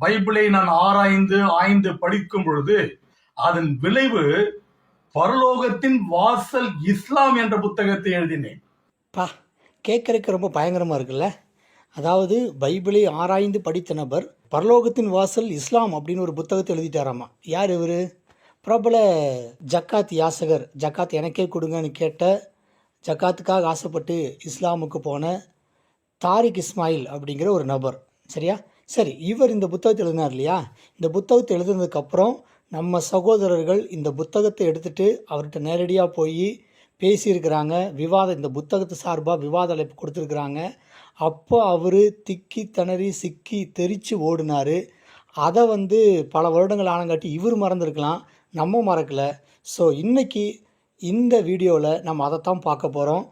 பைபிளை நான் ஆராய்ந்து ஆய்ந்து படிக்கும் பொழுது அதன் விளைவு பரலோகத்தின் வாசல் இஸ்லாம் என்ற புத்தகத்தை எழுதினேன். பா கேட்கறதுக்கு ரொம்ப பயங்கரமாக இருக்குல்ல? அதாவது பைபிளை ஆராய்ந்து படித்த நபர் பரலோகத்தின் வாசல் இஸ்லாம் அப்படின்னு ஒரு புத்தகத்தை எழுதிட்டாராமா? யார் இவர்? பிரபல ஜக்காத் யாசகர் ஜக்காத் எனக்கே கொடுங்கன்னு கேட்ட ஜக்காத்துக்காக ஆசைப்பட்டு இஸ்லாமுக்கு போன தாரிக் இஸ்மாயில் அப்படிங்கிற ஒரு நபர். சரியா? சரி இவர் இந்த புத்தகத்தை எழுதினார் இல்லையா? இந்த புத்தகத்தை எழுதுனதுக்கப்புறம் நம்ம சகோதரர்கள் இந்த புத்தகத்தை எடுத்துகிட்டு அவர்கிட்ட நேரடியாக போய் பேசியிருக்கிறாங்க. விவாதம் இந்த புத்தகத்து சார்பாக விவாத அழைப்பு கொடுத்துருக்குறாங்க. அப்போ அவர் திக்கி திணறி சிக்கி தெரித்து ஓடினார். அதை வந்து பல வருடங்கள் ஆனங்காட்டி இவர் மறந்துருக்கலாம் நம்ம மறக்கலை. ஸோ இன்றைக்கி இந்த வீடியோவில் நம்ம அதைத்தான் பார்க்க போகிறோம்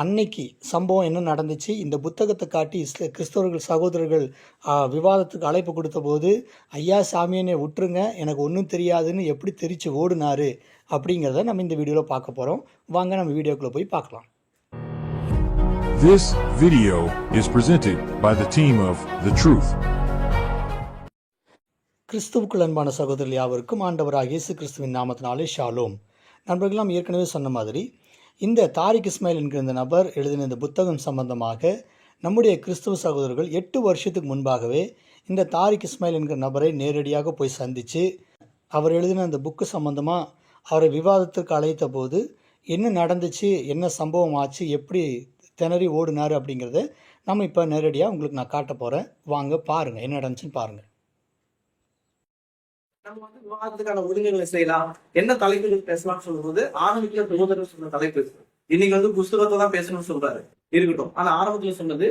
அன்னைக்கு சம்பவம் என்ன நடந்துச்சு? இந்த புத்தகத்தை காட்டி இஸ்ல கிறிஸ்தவர்கள் சகோதரர்கள் விவாதத்துக்கு அழைப்பு கொடுத்த போது ஐயா சாமியனை விட்டுருங்க. எனக்கு ஒன்றும் தெரியாதுன்னு எப்படி தெரிச்சு ஓடினாரு? அப்படிங்கிறத நம்ம இந்த வீடியோவில் பார்க்க போகிறோம் வாங்க நம்ம வீடியோக்குள்ளே போய் பார்க்கலாம். This video is presented by the team of The Truth. கிறிஸ்துவுக்குள் அன்பான சகோதரர் யாவருக்கும் ஆண்டவராக இயேசு கிறிஸ்துவின் நாமத்தினாலே ஷாலோம். நண்பர்கள் நாம் ஏற்கனவே சொன்ன மாதிரி இந்த தாரிக் இஸ்மாயில் என்கிற இந்த நபர் எழுதின இந்த புத்தகம் சம்பந்தமாக நம்முடைய கிறிஸ்துவ சகோதரர்கள் எட்டு வருஷத்துக்கு முன்பாகவே இந்த தாரிக் இஸ்மாயில் என்கிற நபரை நேரடியாக போய் சந்தித்து அவர் எழுதின அந்த புக்கு சம்பந்தமாக அவரை விவாதத்துக்கு அழைத்த போது என்ன நடந்துச்சு என்ன சம்பவம் ஆச்சு எப்படி திணறி ஓடினார் அப்படிங்கிறத நம்ம இப்போ நேரடியாக உங்களுக்கு நான் காட்ட போகிறேன் வாங்க பாருங்கள் என்ன நடந்துச்சுன்னு பாருங்கள் நம்ம வந்து விவாதத்துக்கான ஒழுங்குகளை செய்யலாம். என்ன தலைப்புகள் பேசலாம்னு சொல்லும்போது ஆரம்பிக்கல சகோதரர் சொன்ன தலைப்பு. இன்னைக்கு வந்து புஸ்தகத்தை தான் பேசணும்னு சொல்றாரு. இருக்கட்டும். ஆனா ஆரம்பத்துல சொன்னது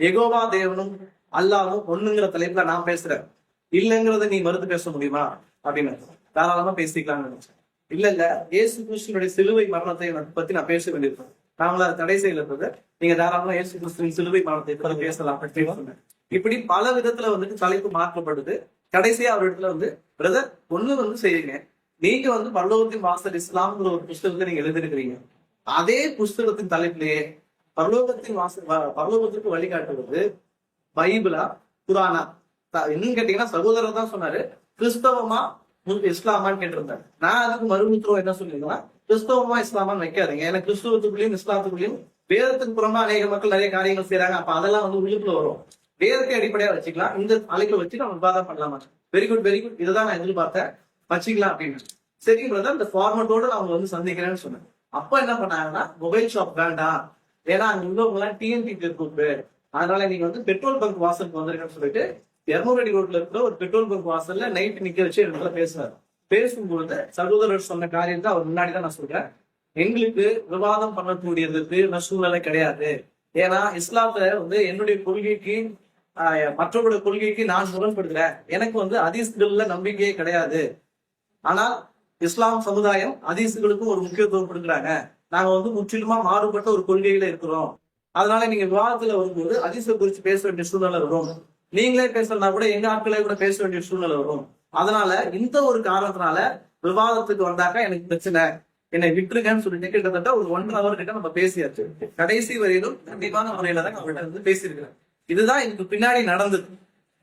எகோவா தேவனும் அல்லாவும் ஒண்ணுங்கிற தலைப்புல நான் பேசுறேன். இல்லைங்கிறத நீ மறுத்து பேச முடியுமா? அப்படின்னு. தாராளமா பேசிக்கலாம்னு நினைச்சேன். இல்ல இல்ல. இயேசு கிருஷ்ணனுடைய சிலுவை மரணத்தை பத்தி நான் பேச வேண்டியிருக்கேன் நாங்கள தடை செய்யறது நீங்க தாராளமா இயேசு கிறிஸ்துவின் சிலுவை மரணத்தை பத்தி பேசலாம் அப்படின்னு சொன்னேன். இப்படி பல விதத்துல வந்துட்டு தலைப்பு மாற்றப்படுது. கடைசியா அவர் இடத்துல வந்து பிரதர் ஒண்ணு வந்து செய்யுங்க. நீங்க வந்து பல்லோகத்தின் வாசல் இஸ்லாம்ங்கிற ஒரு புஸ்தகத்தை நீங்க எழுதிருக்கிறீங்க. அதே புஸ்தகத்தின் தலைப்பிலேயே பரலோகத்தின் வாசல் வ- பரலோகத்திற்கு வழிகாட்டுவது பைபிளா குரானா? இன்னும் கேட்டீங்கன்னா சகோதரர் தான் சொன்னாரு கிறிஸ்தவமா இஸ்லாமான்னு கேட்டிருந்தாரு. நான் அதுக்கு மறுமுத்திரம் என்ன சொல்லியிருக்கேன்னா கிறிஸ்தவமா இஸ்லாமான்னு வைக்காதீங்க. ஏன்னா கிறிஸ்தவத்துக்குள்ளேயும் இஸ்லாத்துக்குள்ளேயும் வேதத்துக்கு புறமா அநேக மக்கள் நிறைய காரியங்கள் செய்யறாங்க அப்ப அதெல்லாம் வந்து உள்ளுக்குள்ள வரும். வேதத்தை அடிப்படையா வச்சுக்கலாம். இந்த அழைப்பை வச்சு நம்ம விவாதம் பண்ணலாமா வெரி குட் வெரி குட் இதுதான் நான் எதிர்பார்த்தேன். வச்சுக்கலாம் அப்படின்னு. சரி பிரதர் இந்த ஃபார்மட்டோட நான் அவங்க வந்து சந்திக்கிறேன்னு சொன்னேன். அப்ப என்ன பண்ணாங்கன்னா மொபைல் ஷாப் வேண்டாம். ஏன்னா அங்க உள்ளவங்க எல்லாம் டிஎன்பி குரூப் அதனால நீங்க வந்து பெட்ரோல் பங்க் வாசலுக்கு வந்திருக்கேன்னு சொல்லிட்டு இருநூறு அடி ரோட்ல இருக்கிற ஒரு பெட்ரோல் பங்க் வாசல்ல நைட் நிக்க வச்சு இடத்துல பேசுறாரு. பேசும்போது சகோதரர் சொன்ன காரியம் தான் அவர் முன்னாடி தான் நான் சொல்றேன். எங்களுக்கு விவாதம் பண்ணக்கூடியதுக்கு நான் சூழ்நிலை கிடையாது. ஏன்னா இஸ்லாத்துல வந்து என்னுடைய கொள்கைக்கு மற்றவருடைய கொள்கைக்கு நான் முரண்படுகிறேன் எனக்கு வந்து ஹதீஸ்கள்ல நம்பிக்கையே கிடையாது. ஆனால் இஸ்லாம் சமுதாயம் ஹதீஸ்களுக்கும் ஒரு முக்கியத்துவம் கொடுக்குறாங்க. நாங்க வந்து முற்றிலுமா மாறுபட்ட ஒரு கொள்கையில இருக்கிறோம். அதனால நீங்க விவாதத்துல வரும்போது ஹதீஸை குறித்து பேச வேண்டிய சூழ்நிலை வரும். நீங்களே பேசலனா கூட எங்க ஆட்களே கூட பேச வேண்டிய சூழ்நிலை வரும். அதனால இந்த ஒரு காரணத்தினால விவாதத்துக்கு வந்தாக்கா எனக்கு பிரச்சனை. என்னை விட்டுருக்கேன்னு சொல்லிட்டு கிட்டத்தட்ட ஒரு ஒன் ஹவர் கிட்ட நம்ம பேசியாச்சு. கடைசி வரையிலும் கண்டிப்பான முறையில தான் அவர்கிட்ட வந்து பேசியிருக்கிறேன். இதுதான் இதுக்கு பின்னாடி நடந்தது.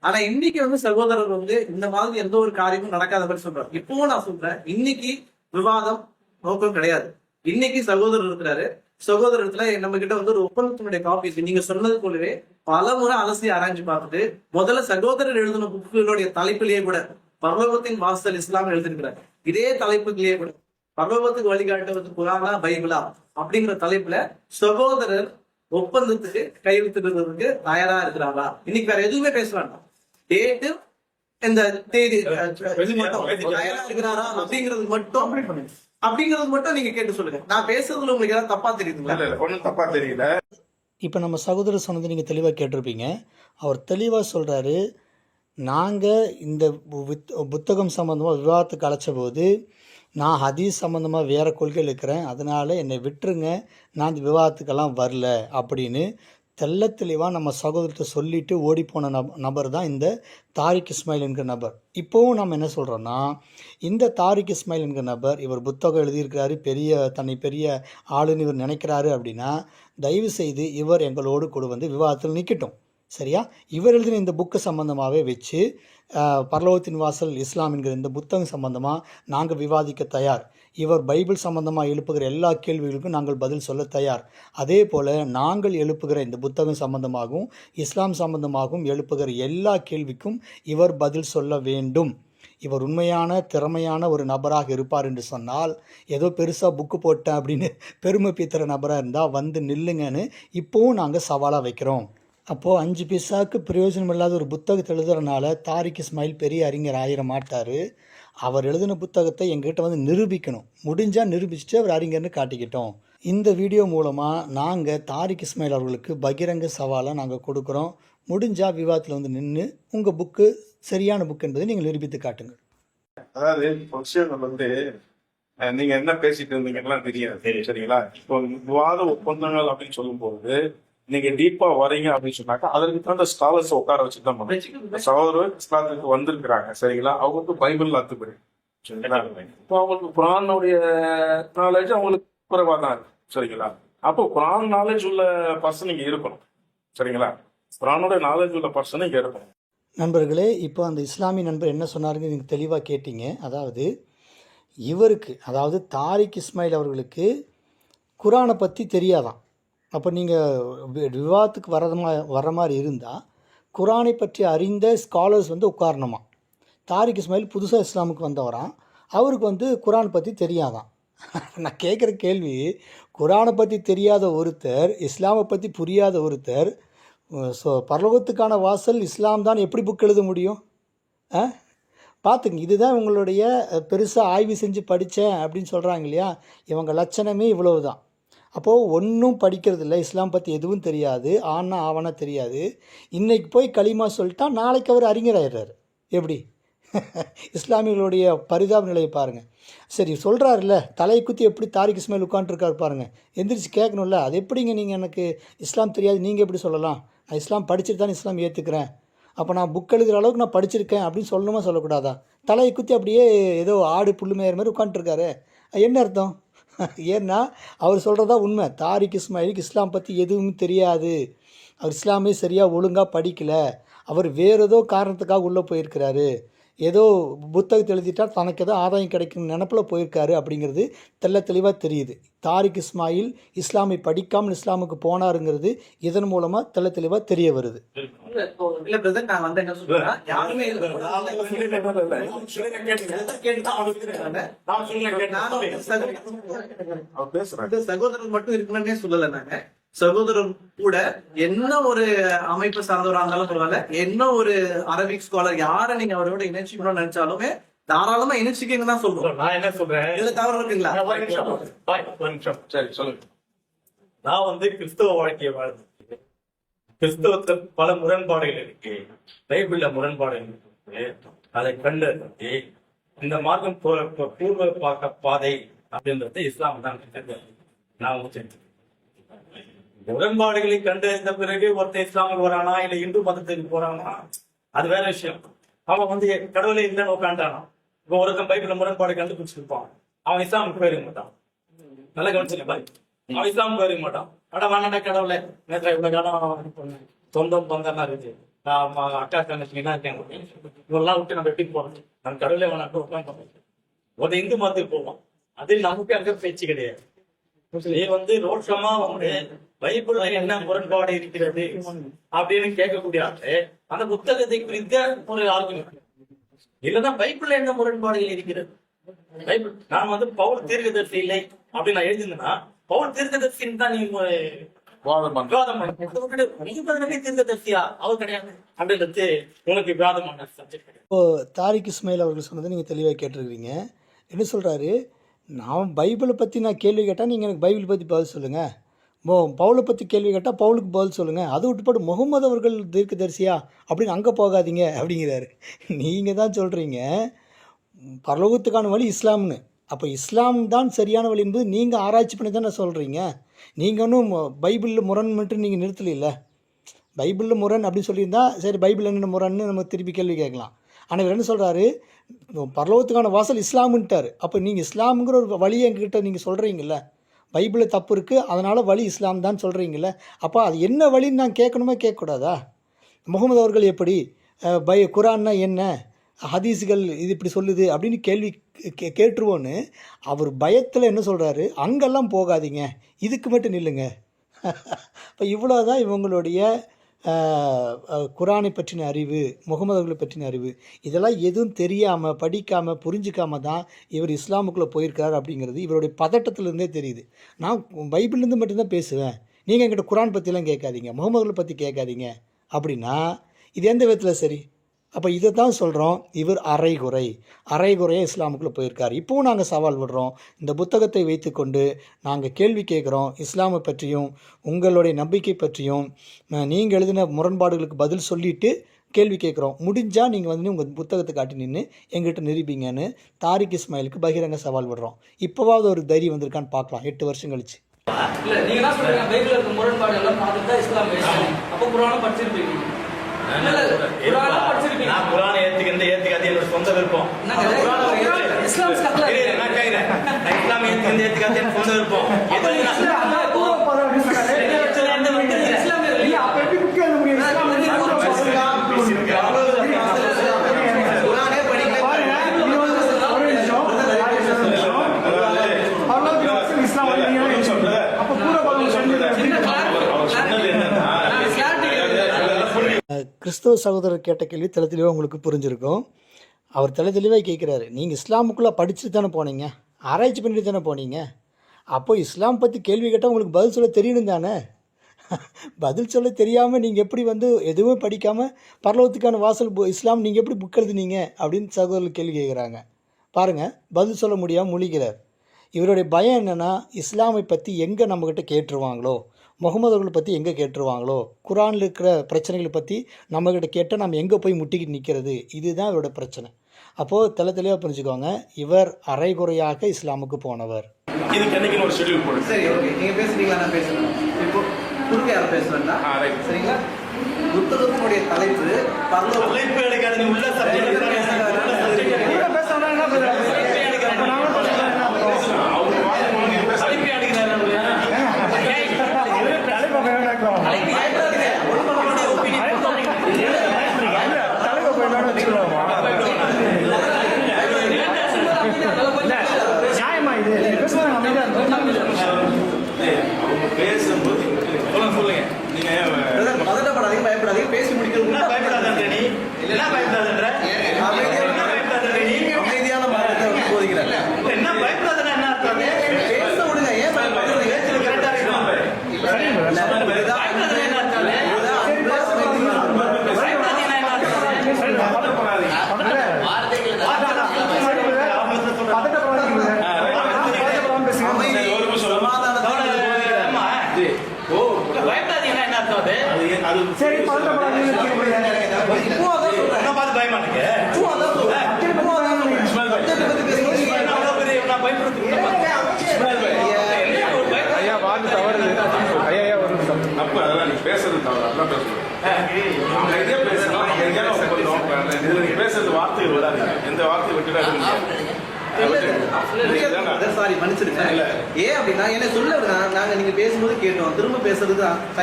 ஆனா இன்னைக்கு வந்து சகோதரர் வந்து இந்த மாதிரி எந்த ஒரு காரியமும் நடக்காத மாதிரி சொல்றாரு. இப்பவும் நான் சொல்றேன் இன்னைக்கு விவாதம் நோக்கம் கிடையாது. இன்னைக்கு சகோதரர் இருக்கிறாரு. சகோதரத்துல நம்ம கிட்ட வந்து ஒரு ஒப்பந்தத்தினுடைய காப்பி நீங்க சொன்னது போலவே பல முறை அலசி ஆராய்ஞ்சு பார்த்துட்டு முதல்ல சகோதரர் எழுதின புக்குகளுடைய தலைப்பிலேயே கூட பரலோகத்தின் வாசல் இஸ்லாம் எழுதிருக்கிறார் இதே தலைப்புகளையே கூட பரலோகத்துக்கு வழிகாட்டுவது குரானா பைபிளா அப்படிங்கிற தலைப்புல சகோதரர் ஒப்பந்தத்துக்கு கையெழுத்துக்கிறதுக்கு தயாரா இருக்கிறாரா இன்னைக்கு வேற எதுவுமே பேச வேண்டாம். டேட்டு இந்த தேதி தயாரா இருக்கிறாரா அப்படிங்கிறது மட்டும் அப்படிங்கிறது மட்டும் நீங்க கேட்டு சொல்லுங்க. நான் பேசுறதுல உங்களுக்கு ஏதாவது தப்பா தெரியுதுங்களா? ஒன்றும் தப்பா தெரியல. இப்போ நம்ம சகோதரர் சொன்னது நீங்கள் தெளிவாக கேட்டிருப்பீங்க. அவர் தெளிவாக சொல்கிறாரு நாங்கள் இந்த புத் புத்தகம் சம்மந்தமாக விவாதத்துக்கு அழைச்ச போது நான் ஹதீஸ் சம்மந்தமாக வேறு கொள்கையில் இருக்கிறேன். அதனால் என்னை விட்டுருங்க. நான் இந்த விவாதத்துக்கெல்லாம் வரல அப்படின்னு தெள்ள தெளிவாக நம்ம சகோதரத்தை சொல்லிவிட்டு ஓடிப்போன நப் நபர் தான் இந்த தாரிக் இஸ்மாயில் என்கிற நபர். இப்போவும் நம்ம என்ன சொல்கிறோன்னா இந்த தாரிக் இஸ்மாயில் என்கிற நபர் இவர் புத்தகம் எழுதியிருக்கிறாரு பெரிய தன்னை பெரிய ஆளுன்னு இவர் நினைக்கிறாரு அப்படின்னா தயவு செய்து இவர் எங்களோடு கூட வந்து விவாதத்தில் நிற்கட்டும் சரியா? இவர் எழுதின இந்த புக்கு சம்மந்தமாகவே வச்சு பரலோகத்தின் வாசல் இஸ்லாம் என்கிற இந்த புத்தகம் சம்பந்தமாக நாங்கள் விவாதிக்க தயார். இவர் பைபிள் சம்பந்தமாக எழுப்புகிற எல்லா கேள்விகளுக்கும் நாங்கள் பதில் சொல்ல தயார். அதே போல் நாங்கள் எழுப்புகிற இந்த புத்தகம் சம்பந்தமாகவும் இஸ்லாம் சம்பந்தமாகவும் எழுப்புகிற எல்லா கேள்விக்கும் இவர் பதில் சொல்ல வேண்டும். இவர் உண்மையான திறமையான ஒரு நபராக இருப்பார் என்று சொன்னால் ஏதோ பெருசாக புக்கு போட்டேன் அப்படின்னு பெருமை பீத்துற நபராக இருந்தால் வந்து நில்லுங்கன்னு இப்போவும் நாங்கள் சவாலாக வைக்கிறோம். அப்போது அஞ்சு பைசாவுக்கு பிரயோஜனம் இல்லாத ஒரு புத்தகத்தை எழுதுறனால தாரிக் இஸ்மாயில் பெரிய அறிஞர் ஆயிர மாட்டார். அவர் எழுதின புத்தகத்தை எங்ககிட்ட வந்து நிரூபிக்கணும். முடிஞ்சால் நிரூபிச்சுட்டு அவர் அறிஞர்னு காட்டிக்கிட்டோம். இந்த வீடியோ மூலமாக நாங்கள் தாரிக் இஸ்மாயில் அவர்களுக்கு பகிரங்க சவாலாக நாங்கள் கொடுக்குறோம். முடிஞ்சால் விவாதத்தில் வந்து நின்று உங்கள் புக்கு சரியான புக் என்பதை நீங்கள் நிரூபித்து காட்டுங்கள். அதாவது விஷயங்கள் வந்து நீங்க என்ன பேசிட்டு இருந்தீங்கன்னா தெரியாது. சரிங்களா? இப்போ விவாத ஒப்பந்தங்கள் அப்படின்னு சொல்லும்போது நீங்க டீப்பா வரீங்க அப்படின்னு சொன்னாக்கா அதற்கு தகுந்த ஸ்காலர்ஸ் உட்கார வச்சு தான் பண்ணணும். சகோதரர் இஸ்லாத்துக்கு வந்திருக்கிறாங்க சரிங்களா? அவங்களுக்கு பைபிள் அத்துப்படி. இப்போ அவங்களுக்கு குரானுடைய நாலேஜ் அவங்களுக்கு குறைவா தான் இருக்கு சரிங்களா? அப்போ குரான் நாலேஜ் உள்ள பர்சன் இங்க இருக்கணும் சரிங்களா? குரானோட நாலேஜ் உள்ள பர்சன் இங்க இருக்கணும். நண்பர்களே இப்போ அந்த இஸ்லாமிய நண்பர் என்ன சொன்னாருங்க நீங்கள் தெளிவாக கேட்டீங்க. அதாவது இவருக்கு அதாவது தாரிக் இஸ்மாயில் அவர்களுக்கு குரானை பற்றி தெரியாதாம் அப்போ நீங்கள் விவாதத்துக்கு வரத மா வர மாதிரி இருந்தால் குரானை பற்றி அறிந்த ஸ்காலர்ஸ் வந்து உட்காரணுமா? தாரிக் இஸ்மாயில் புதுசாக இஸ்லாமுக்கு வந்தவரான் அவருக்கு வந்து குரான் பற்றி தெரியாதான் நான் கேட்குற கேள்வி குரானை பற்றி தெரியாத ஒருத்தர் இஸ்லாமை பற்றி புரியாத ஒருத்தர் ஸோ பரலோகத்துக்கான வாசல் இஸ்லாம் தான் எப்படி புக் எழுத முடியும்? ஆ பார்த்துங்க இதுதான் உங்களுடைய பெருசாக ஆய்வு செஞ்சு படித்தேன் அப்படின்னு சொல்கிறாங்க இல்லையா? இவங்க லட்சணமே இவ்வளவு தான் அப்போது ஒன்றும் படிக்கிறதில்ல. இஸ்லாம் பற்றி எதுவும் தெரியாது. ஆனா ஆவணா தெரியாது. இன்றைக்கி போய் களிமா சொல்லிட்டா நாளைக்கு அவர் அறிஞராயிடுறாரு. எப்படி? இஸ்லாமியர்களுடைய பரிதாப நிலையை பாருங்கள் சரி சொல்கிறாருல்ல தலை குத்தி எப்படி தாரிக் இஸ்மாயில் உட்காந்துருக்காரு பாருங்கள் எந்திரிச்சு கேட்கணும்ல அது எப்படிங்க நீங்கள் எனக்கு இஸ்லாம் தெரியாது நீங்கள் எப்படி சொல்லலாம்? நான் இஸ்லாம் படிச்சுட்டு தான் இஸ்லாம் ஏற்றுக்கிறேன் அப்போ நான் புக் எழுதுகிற அளவுக்கு நான் படிச்சிருக்கேன் அப்படின்னு சொல்லணுமா சொல்லக்கூடாதா? தலையை குத்தி அப்படியே ஏதோ ஆடு புல்லு மேயிற மாதிரி உட்காந்துருக்காரு என்ன அர்த்தம்? ஏன்னா அவர் சொல்கிறதா உண்மை. தாரிக் இஸ்மாயிலுக்கு இஸ்லாம் பற்றி எதுவும் தெரியாது. அவர் இஸ்லாமே சரியாக ஒழுங்காக படிக்கலை. அவர் வேறு ஏதோ காரணத்துக்காக உள்ளே போயிருக்கிறாரு. ஏதோ புத்தகத்தை எழுதிட்டா தனக்கு ஏதோ ஆதாயம் கிடைக்கும் நினப்பில் போயிருக்காரு அப்படிங்கிறது தெள்ள தெளிவாக தெரியுது. தாரிக் இஸ்மாயில் இஸ்லாமை படிக்காமல் இஸ்லாமுக்கு போனாருங்கிறது இதன் மூலமாக தெள்ள தெளிவாக தெரிய வருது. சகோதரர் மட்டும் இருக்கணும்னே சொல்லல நாங்க சகோதரர் கூட என்ன ஒரு அமைப்பு சார்ந்தவரா இருந்தாலும் பரவாயில்ல. என்ன ஒரு அரபிக் ஸ்காலர் யாரை நீங்க அவரோட இணைச்சிக்கணும்னு நினைச்சாலுமே தாராளமா இணைச்சிக்கங்க தான் சொல்றோம். நான் என்ன சொல்றேன்? இதுல தவறு இருக்குங்களா? ஒரு நிமிஷம். பாய், ஒரு நிமிஷம். சரி சொல்லுங்க. நான் வந்து கிறிஸ்தவ வாழ்க்கையை வாழ்ந்து கிறிஸ்தவத்துல பல முரண்பாடுகள் இருக்கு. பைபிள்ல முரண்பாடுகள் இருக்கு. அதை கண்டறிந்து இந்த மார்க்கம் பூர்வ பாக்க பாதை அப்படின்றது இஸ்லாம் தான். நான் ஒத்துக்கிறேன். முரண்பாடுகளை கண்டறிந்த பிறகு ஒருத்தன் இஸ்லாமுக்கு போறானா இல்ல இந்து மதத்துக்கு போறானா? அது வேற விஷயம். அவன் வந்து கடவுளே இல்லைன்னு உட்காண்டானா இப்போ ஒருத்தன் பைபிள்ல முரண்பாடு கண்டுபிடிச்சிருப்பான். அவன் இஸ்லாமுக்கு போயிருக்க மாட்டான். நல்லா கவனிச்சுக்க பாய் அவன் இஸ்லாம் போயிருக்க மாட்டான். அட வேணாடா கடவுளே. நேற்று இவ்வளவு காலம் சொந்தம் பந்தம்லாம் இருக்கு நான் அக்கா தங்கச்சிங்கலாம் இருக்கேன் இவெல்லாம் விட்டு நம்ம எப்படி போறது? நம்ம கடவுளே வேணாம் உட்காந்து ஒரு இந்து மதத்துக்கு போவோம் அது நமக்கு அங்க பேச்சு கிடையாது. வந்து ரோஷமா வந்து பைபிள்ல என்ன முரண்பாடு இருக்கிறது அப்படின்னு கேட்கக்கூடிய ஆளு அந்த புத்தகத்தை குறித்த ஒரு ஆர்குமெண்ட் இல்லன்னா பைபிள்ல என்ன முரண்பாடுகள் இருக்கிறது? பைபிள் நான் வந்து பவுல் தீர்க்கதரிசி இல்லை அப்படின்னு நான் எழுதினா பவுல் தீர்க்கதரிசின்னு தான் நீ விவாதம் பைபிள் இப்போது தாரிக் இஸ்மாயில் அவர்கள் சொன்னதை நீங்கள் தெளிவாக கேட்டிருக்கிறீங்க. என்ன சொல்கிறாரு நான் பைபிளை பற்றி நான் கேள்வி கேட்டால் நீங்கள் எனக்கு பைபிள் பற்றி பதில் சொல்லுங்கள் போ பவுலை பற்றி கேள்வி கேட்டால் பவுலுக்கு பதில் சொல்லுங்கள் அது விட்டுப்பாடு முகமது அவர்கள் தீர்க்கதரிசியா? அப்படின்னு அங்கே போகாதீங்க அப்படிங்கிறாரு. நீங்கள் தான் சொல்கிறீங்க பரலோகத்துக்கான வழி இஸ்லாம்னு. அப்போ இஸ்லாம் தான் சரியான வழி என்பது நீங்கள் ஆராய்ச்சி பண்ணி தானே சொல்கிறீங்க நீங்கள் ஒன்றும் பைபிளில் முரண் மட்டும் நீங்கள் நிறுத்தலையில்ல. பைபிளில் முரண் அப்படின்னு சொல்லியிருந்தால் சரி பைபிள் என்ன முரண்னு நம்ம திருப்பி கேள்வி கேட்கலாம். ஆனால் இவர் என்ன சொல்கிறாரு பரலோகத்துக்கான வாசல் இஸ்லாமுன்ட்டார். அப்போ நீங்கள் இஸ்லாமுங்கிற ஒரு வழியை எங்ககிட்ட நீங்கள் சொல்கிறீங்கல்ல பைபிளில் தப்பு இருக்குது அதனால் வழி இஸ்லாம் தான் சொல்கிறீங்கள அப்போ அது என்ன வழின்னு நான் கேட்கணுமா கேட்கக்கூடாதா? முகமது அவர்கள் எப்படி பய பை குரான்னா என்ன ஹதீஸுகள் இது இப்படி சொல்லுது அப்படின்னு கேள்வி கே கேட்டுருவோன்னு அவர் பயத்தில் என்ன சொல்கிறாரு அங்கெல்லாம் போகாதீங்க இதுக்கு மட்டும் நில்லுங்க. இப்போ இவ்வளோ தான் இவங்களுடைய குரானை பற்றின அறிவு முகமது அவர்களை பற்றின அறிவு இதெல்லாம் எதுவும் தெரியாமல் படிக்காமல் புரிஞ்சிக்காம தான் இவர் இஸ்லாமுக்குள்ளே போயிருக்கார் அப்படிங்கிறது இவருடைய பதட்டத்திலேருந்தே தெரியுது. நான் பைபிள்லேருந்து மட்டும்தான் பேசுவேன். நீங்கள் என்கிட்ட குரான் பற்றிலாம் கேட்காதீங்க முகமதுகளை பற்றி கேட்காதீங்க. அப்படின்னா இது எந்த விதத்தில் சரி? அப்போ இதை தான் சொல்கிறோம் இவர் அரைகுறை. அரைகுறையே இஸ்லாமுக்குள்ளே போயிருக்கார். இப்போவும் நாங்கள் சவால் விடுறோம். இந்த புத்தகத்தை வைத்துக்கொண்டு நாங்கள் கேள்வி கேட்குறோம். இஸ்லாமை பற்றியும் உங்களுடைய நம்பிக்கை பற்றியும் நீங்கள் எழுதின முரண்பாடுகளுக்கு பதில் சொல்லிவிட்டு கேள்வி கேட்குறோம். முடிஞ்சால் நீங்கள் வந்து உங்கள் புத்தகத்தை காட்டி நின்று எங்கிட்ட நிரூபிங்கன்னு தாரிக் இஸ்மாயிலுக்கு பகிரங்க சவால் விடுறோம். இப்போவாவது ஒரு தைரியம் வந்திருக்கான்னு பார்க்கலாம். எட்டு வருஷம் கழிச்சு. என்ன இருக்க முரண்பாடு எல்லாம் பார்த்துட்டு தான் இஸ்லாம் அப்போ குரானும் படிச்சிருப்பீங்க இல்ல, இல்ல, குரானும் படிச்சிருப்பீங்க நான் குரானை ஏத்துக்கிறது ஏத்துக்காது என்னோட சொந்த விருப்பம் நான். இஸ்லாம் ஏத்துக்காது எனக்கு சொந்த விருப்பம் கேட்கிறேன். கிறிஸ்தவ சகோதரர் கேட்ட கேள்வி தெளி தெளிவாக உங்களுக்கு புரிஞ்சிருக்கும் அவர் தலை தெளிவாக கேட்குறாரு நீங்கள் இஸ்லாமுக்குள்ளே படிச்சுட்டு தானே போனீங்க? ஆராய்ச்சி பண்ணிட்டு தானே போனீங்க? அப்போது இஸ்லாம் பற்றி கேள்வி கேட்டால் உங்களுக்கு பதில் சொல்ல தெரியணும் தானே? பதில் சொல்ல தெரியாமல் நீங்கள் எப்படி வந்து எதுவுமே படிக்காமல் பரலோகத்துக்கான வாசல் பு- இஸ்லாம் நீங்கள் எப்படி புக் எழுதுனீங்க? அப்படின்னு சகோதரர் கேள்வி கேட்குறாங்க. பாருங்கள் பதில் சொல்ல முடியாமல் முழிக்கிறார் இவருடைய பயம் என்னென்னா இஸ்லாமை பற்றி எங்கே நம்மக்கிட்ட கேட்டுருவாங்களோ? முகமது அவர்களை பற்றி எங்கே கேட்டுருவாங்களோ? குரானில் இருக்கிற பிரச்சனைகளை பற்றி நம்மக்கிட்ட கேட்டால் நம்ம எங்கே போய் முட்டிக்கிட்டு நிற்கிறது இதுதான் இவரோட பிரச்சனை. அப்போது தெளி தெளிவாக புரிஞ்சுக்கோங்க இவர் அரைகுறையாக இஸ்லாமுக்கு போனவர். இதுக்கு என்னைக்குன்னு ஒரு ஷெட்யூல் போடு. சரி ஓகே நீங்க பேசுறீங்களா? நான் பேசுறேன். இப்போ குறுக்க யாரும் பேசுறேன்னா ஆ, right. சரிங்களா? புத்தகத்தினுடைய தலைப்பு பரலோக தலைப்பு எடுக்காது நீ உள்ள சப்ஜெக்ட் உள்ள சப்ஜெக்ட் அவங்க வாங்க நீங்க பேச தலைப்பு எடுக்கிறாரு அவங்க பேசும்போது சொல்லுங்க சொல்லுங்க நீங்க பதட்டப்படாதீங்க பயப்படாதீங்க பேசி என்ன முடிக்கிறது பயப்படாதன்ற நீ என்ன பயப்படாதன்ற என்ன பயப்படாதன்ற நீ அமைதியான மார்க்கத்தை வந்து போதிக்கிறார் என்ன பயப்படாதன்னா என்ன அர்த்தம் பேச விடுங்க ஏன் பயப்படுறீங்க பேச்சுல கரெக்டா இருக்கணும் இதுதான் பயப்படாதன்னா என்ன அர்த்தம் இதுதான் அன்பு, அமைதி, பயப்படாதீங்கன்னா என்ன அர்த்தம் அமைதி, சமாதானத்தை போதிக்கிறார் ஆமா. பயப்படாதீங்கன்னா என்ன அர்த்தம் அது அது அது சரி இப்போ அதான் சொல்றேன் என்ன பார்த்து பயமா இருக்கு இப்போ அதான் சொல்றேன் இப்போ அதான் சொல்றேன் சப்ஜெக்ட் பத்தி பேசுறீங்க என்ன அவ்வளவு பெரிய நான் பயப்படுறதுக்கு ஐயா. வாங்க தவறு ஐயா ஐயா ஒரு நிமிஷம். அப்ப அதெல்லாம் நீ பேசுறது தவறு? அதெல்லாம் பேசணும். இதுல நீங்க பேசுறது வார்த்தைகள் விடாதீங்க எந்த வார்த்தையை விட்டுடாதீங்க. சாரி மன்னிச்சிருங்க ஏன் அப்படின்னா என்ன சொல்ல விடுங்க. நாங்க நீங்க பேசும்போது கேட்டோம். திரும்ப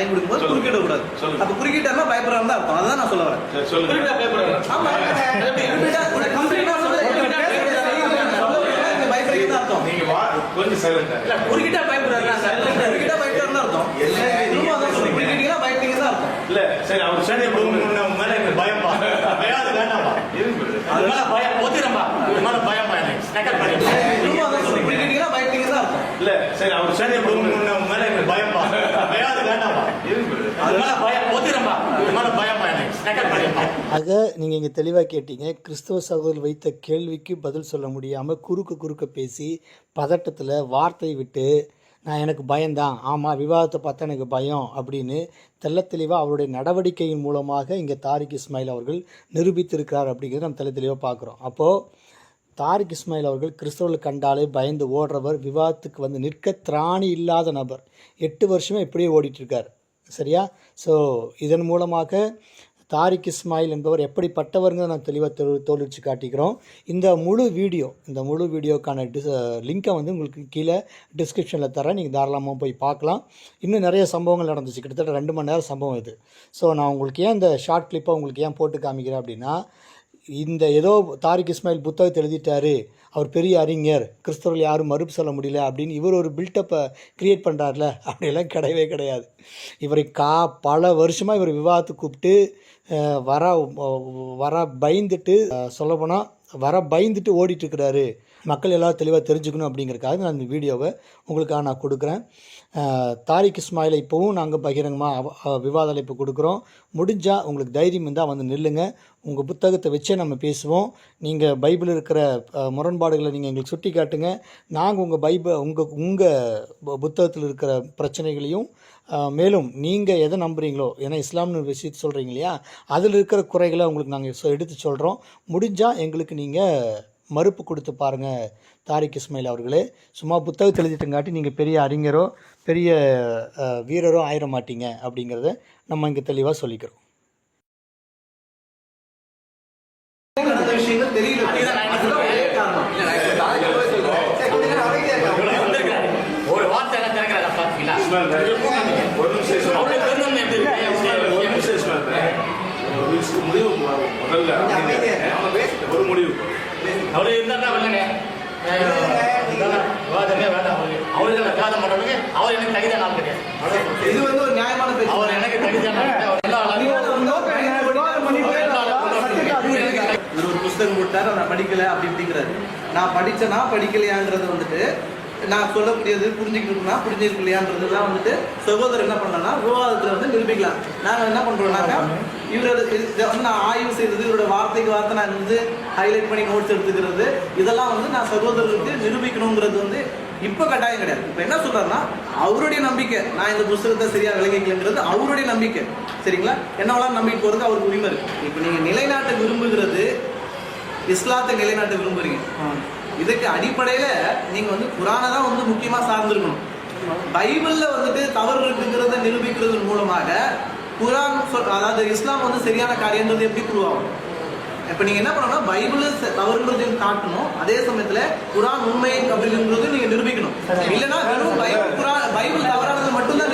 கொடுக்கும்போது சொல்லுங்க. குறுக்கிட கூடாது. அப்ப குறுக்கிட்டா பயப்படுறாங்க தான் அர்த்தம். அதான் நான் சொல்ல வரேன். குறுக்கிட்டா- பயப்படுறீங்க இல்ல சரி அவர் சரி சரி உன் மேல எனக்கு பயம் அது வேண்டாம்பா அது மேல பயம் இது மேல எனக்கு. தான் இல்ல சரி அவர் சரி மேல எனக்கு பயம் அது வேண்டாம்பா அது மேல பயம் ஒத்திரம்பா இது மேல எனக்கு. பண்ணிப்பா ஆக நீங்கள் இங்கே தெளிவாக கேட்டீங்க கிறிஸ்தவ சகோதரர் வைத்த கேள்விக்கு பதில் சொல்ல முடியாமல் குறுக்க குறுக்க பேசி பதட்டத்தில் வார்த்தை விட்டு நான் எனக்கு பயந்தான் ஆமாம் விவாதத்தை பார்த்தா எனக்கு பயம் அப்படின்னு தெள்ளத் தெளிவாக அவருடைய நடவடிக்கையின் மூலமாக இங்கே தாரிக் இஸ்மாயில் அவர்கள் நிரூபித்திருக்கிறார் அப்படிங்கிறத நம்ம தெள்ள தெளிவாக பார்க்குறோம். அப்போது தாரிக் இஸ்மாயில் அவர்கள் கிறிஸ்தவர்கள் கண்டாலே பயந்து ஓடுறவர் விவாதத்துக்கு வந்து நிற்க திராணி இல்லாத நபர். எட்டு வருஷமே இப்படியே ஓடிட்டுருக்கார் சரியா? ஸோ இதன் மூலமாக தாரிக் இஸ்மாயில் என்பவர் எப்படிப்பட்டவருங்க நான் தெளிவாக தெளி தோல்விச்சு காட்டிக்கிறோம். இந்த முழு வீடியோ இந்த முழு வீடியோக்கான டிஸ் லிங்க்கை வந்து உங்களுக்கு கீழே டிஸ்கிரிப்ஷனில் தரேன். நீங்கள் தாராளமாக போய் பார்க்கலாம். இன்னும் நிறைய சம்பவங்கள் நடந்துச்சு. கிட்டத்தட்ட ரெண்டு மணி நேரம் சம்பவம் இது. ஸோ நான் உங்களுக்கு ஏன் இந்த ஷார்ட் கிளிப்பை உங்களுக்கு ஏன் போட்டு காமிக்கிறேன் அப்படின்னா இந்த ஏதோ தாரிக் இஸ்மாயில் புத்தகத்தை எழுதிட்டாரு. அவர் பெரிய அறிஞர். கிறிஸ்தவர்கள் யாரும் மறுப்பு சொல்ல முடியல அப்படின்னு இவர் ஒரு பில்டப்பை க்ரியேட் பண்ணுறாருல அப்படிலாம் கிடையவே கிடையாது. இவரை கா பல வருஷமாக இவர் விவாதத்துக்கு கூப்பிட்டு வர வர பயந்துட்டு சொல்லப்போனால் வர பயந்துட்டு ஓடிட்டுருக்கிறாரு மக்கள் எல்லாம் தெளிவாக தெரிஞ்சுக்கணும் அப்படிங்கிறதுக்காக நான் இந்த வீடியோவை உங்களுக்காக நான் கொடுக்குறேன். தாரிக் இஸ்மாயிலை இப்போவும் நாங்கள் பகிரங்கமாக விவாத அழைப்பு கொடுக்குறோம். முடிஞ்சால் உங்களுக்கு தைரியம் இருந்தால் வந்து நில்லுங்க. உங்கள் புத்தகத்தை வச்சே நம்ம பேசுவோம். நீங்கள் பைபிள் இருக்கிற முரண்பாடுகளை நீங்கள் எங்களுக்கு சுட்டி காட்டுங்க. நாங்கள் உங்கள் பைபிள் உங்கள் உங்கள் புத்தகத்தில் இருக்கிற பிரச்சனைகளையும் மேலும் நீங்கள் எதை நம்புகிறீங்களோ ஏன்னா இஸ்லாம்னு விஷயத்தை சொல்கிறீங்க இல்லையா அதில் இருக்கிற குறைகளை உங்களுக்கு நாங்கள் எடுத்து சொல்கிறோம் முடிஞ்சால் எங்களுக்கு நீங்கள் மறுப்பு கொடுத்து பாருங்கள் தாரிக் இஸ்மாயில் அவர்களே. சும்மா புத்தகத்தை எழுதிட்டங்காட்டி நீங்கள் பெரிய அறிஞரோ பெரிய வீரரோ ஆயிட மாட்டீங்க அப்படிங்கிறத நம்ம இங்கே தெளிவாக சொல்லிக்கிறோம். விஷயங்கள் தெரியல அதுதான் ஒரே காரணம். ஒரு வார்த்தை எல்லாம் திறக்கிறாரா பாத்தீங்களா ஒரு நிமிஷம் இஸ்மாயில். அவருக்கு பெருந்தன்மை எப்படி இருக்கு? ஒரு நிமிஷம் இஸ்மாயில். ஒரு நிமிஷம் முடிவு முதல்ல ஒரு முடிவு அவரு இருந்தாருன்னா வரலங்க விவாதமே வேண்டாம் அவருக்கு அவருக்கு நான் விவாதம் பண்றதுக்கு ஆள் கிடையாது. இது வந்து ஒரு நியாயமான பேச்சு. அவர் எனக்கு ஆளாலும் இவர் ஒரு புஸ்தகம் போட்டார் நான் படிக்கல அப்படி இப்படிங்கிறாரு நான் படிச்சேனா படிக்கலையாங்கிறது வந்துட்டு நான் சொல்லக்கூடியது புரிஞ்சுக்கணும்னா புரிஞ்சுக்கலையான்றதுலாம் வந்துட்டு சகோதரர் என்ன பண்ணலாம்னா விவாதத்தில் வந்து நிரூபிக்கலாம். நாங்கள் என்ன பண்ணுறோம்னாக்கா இவரோட இது- இதை வந்து நான் ஆய்வு செய்தது இவரோட வார்த்தைக்கு வார்த்தை நான் வந்து ஹைலைட் பண்ணி நோட்ஸ் எடுத்துக்கிறது இதெல்லாம் வந்து நான் சகோதரருக்கு நிரூபிக்கணுங்கிறது வந்து இப்போ கட்டாயம் கிடையாது. இப்போ என்ன சொல்றாருன்னா அவருடைய நம்பிக்கை. நான் இந்த புஸ்தகத்தை சரியா விளங்கிக்கலங்கிறது அவருடைய நம்பிக்கை. சரிங்களா? என்னவெல்லாம் நம்பிக்கை போறது அவருக்கு உரிமை இருக்கு. இப்போ நீங்க நிலைநாட்ட விரும்புகிறது இஸ்லாத்தை நிலைநாட்ட விரும்புறீங்க. இதுக்கு அடிப்படையில நீங்க வந்து குரானை தான் வந்து முக்கியமா சார்ந்திருக்கணும். பைபிள்ல வந்துட்டு தவறு இருக்குங்கிறத நிரூபிக்கிறது மூலமாக குரான் சொல்- அதாவது இஸ்லாம் வந்து சரியான காரியன்றது எப்படி உருவாகும்? இப்ப நீங்க என்ன பண்ணணும்னா பைபிள் தவறுன்றதையும் காட்டணும். அதே சமயத்துல குரான் உண்மை அப்படிங்கிறது நீங்க நிரூபிக்கணும். இல்லைன்னா வெறும் பைபிள் குரான் பைபிள் தவறானது மட்டும்தான்